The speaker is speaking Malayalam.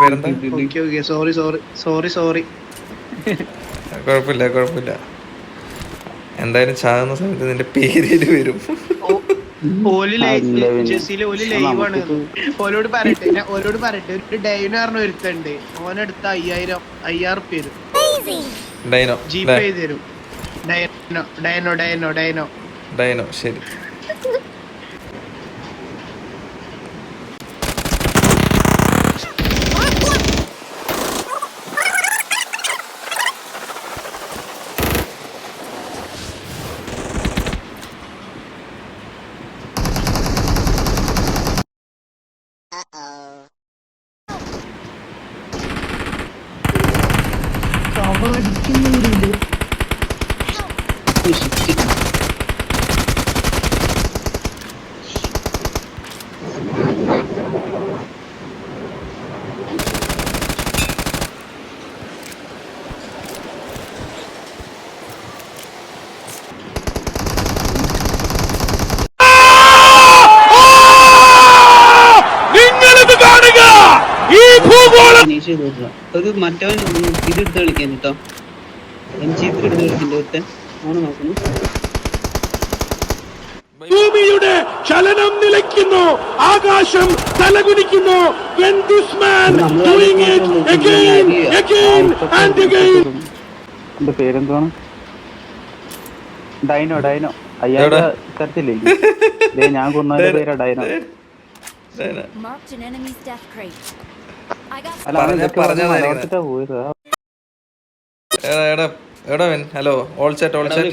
പേരെന്താ? Okay okay sorry sorry sorry sorry കുഴപ്പമില്ല കുഴപ്പമില്ല. എന്തായാലും ചാകുന്ന സമയത്ത് നിന്റെ പേരിൽ വരും. ഓലോട് പറയട്ടെ ഓലോട് പറയട്ടെ. ഒരു ഡൈന പറഞ്ഞ ഒരുത്തുണ്ട്. ഓനെടുത്ത അയ്യായിരം അയ്യായിരം ഉറുപ്പ്യ ഡൈനോ ജി ഡൈ- പേ ചെയ്ത് തരും. ഡയനോ ഡയനോ ഡയനോ ഡയനോ. ഡൈനോ ശരി. Bana bitkinle vuruldu. Neyse ചെയ്ത് കൊടുക്കണം. ഒരു മറ്റവൻ ഇതെടുത്ത് കളിക്കാൻ കേട്ടോ. എം ജി എടുത്ത് കളിക്കണ്ട ഒരുത്തൻ. നോക്കുന്നു. ഭൂമിയുടെ ചലനം നിലയ്ക്കുന്നു. ആകാശം തലകുനിക്കുന്നു. എന്റെ പേരെന്താണ് ഡൈനോ ഡൈനോ? അയ്യായിരം തരത്തില്ലേ? ദേ ഞാൻ കൊന്നതിന്റെ പേരാ dino. Dino. Marked an enemy's death crate. Hello all chat all chat